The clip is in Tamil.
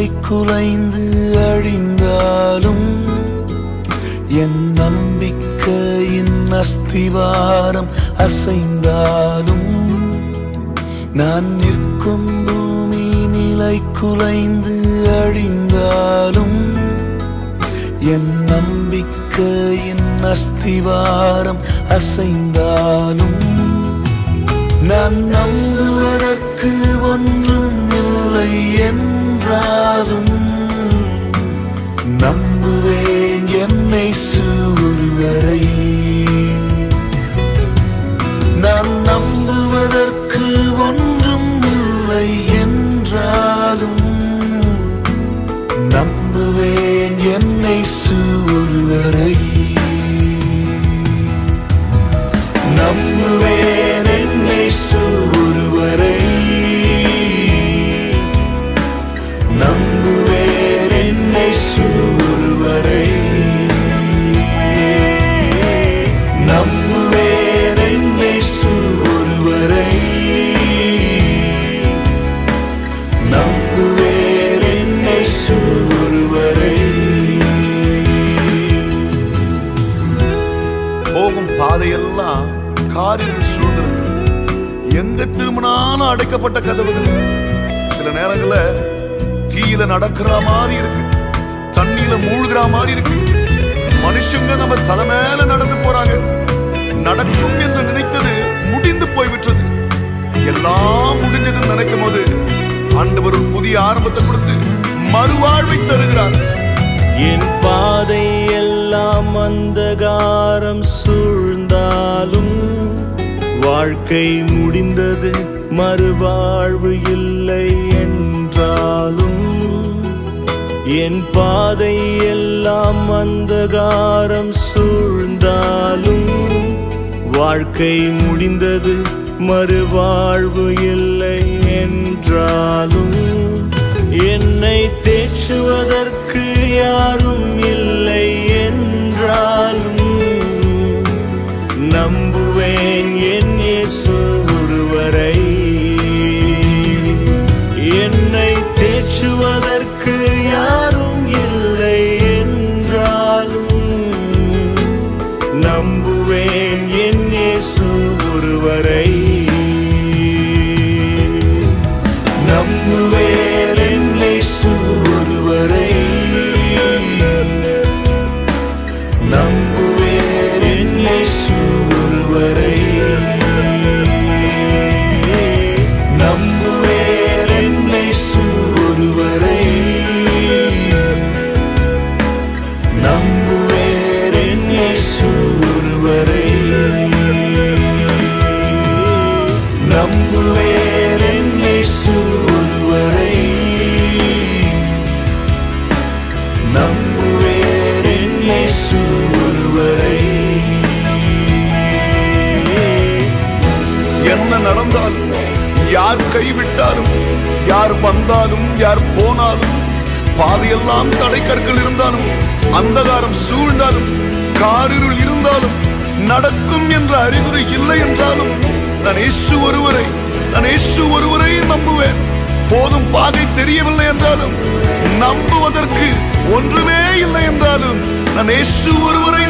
நிலை குலைந்து அழிந்தாலும் என் நம்பிக்கையின் அஸ்திவாரம் அசைந்தாலும் நான் நிற்கும் பூமி நிலை குலைந்து அழிந்தாலும் என் நம்பிக்கையின் அஸ்திவாரம் அசைந்தாலும் நான் நம்புவதற்கு ஒன்றும் இல்லை என்றாலும் நம்புவேன் என்னை ஒருவரை நான் நம்புவதற்கு ஒன்றும் இல்லை என்றாலும். நம்புவேன் என்னை ஒருவரை பாதையெல்லாம் காரியங்கள் சூழ்ந்திருக்கு எங்க திரும்பினாலும் அடைக்கப்பட்ட கதவுகள். சில நேரங்கள்ல தீயில நடக்கிற மாதிரி இருக்கு. தண்ணியில மூழ்கிற மாதிரி இருக்கு. மனுஷங்க நம்ம தலை மேல நடந்து போறாங்க. நடக்கும் என்று நினைத்தது முடிந்து போய்விட்டது. எல்லாம் முடிஞ்சதுன்னு நினைக்கும் போது ஆண்டவர் புதிய ஆரம்பத்தை கொடுத்து மறுவாழ்வை தருகிறார். என் பாதை எல்லாம் அந்தகாரம் வாழ்க்கை முடிந்தது மறுவாழ்வு இல்லை என்றாலும் என் பாதை எல்லாம் அந்தகாரம் சூழ்ந்தாலும் வாழ்க்கை முடிந்தது மறுவாழ்வு இல்லை என்றாலும் என்னை தேற்றுவதற்கு யாரும் நம்புவேன் நடந்தாலும் யார் கைவிட்டாலும் யார் வந்தாலும் யார் போனாலும் பாதையெல்லாம் தடை கற்கள் இருந்தாலும் அந்தகாரம் சூழ்ந்தாலும் காரிருள் இருந்தாலும் நடக்கும் என்ற அறிகுறி இல்லை என்றாலும் நான் இயேசு ஒருவரை நான் இயேசு ஒருவரை நம்புவேன். போதும் பாதை தெரியவில்லை என்றாலும் நம்புவதற்கு ஒன்றுமே இல்லை என்றாலும் நான் இயேசு ஒருவரை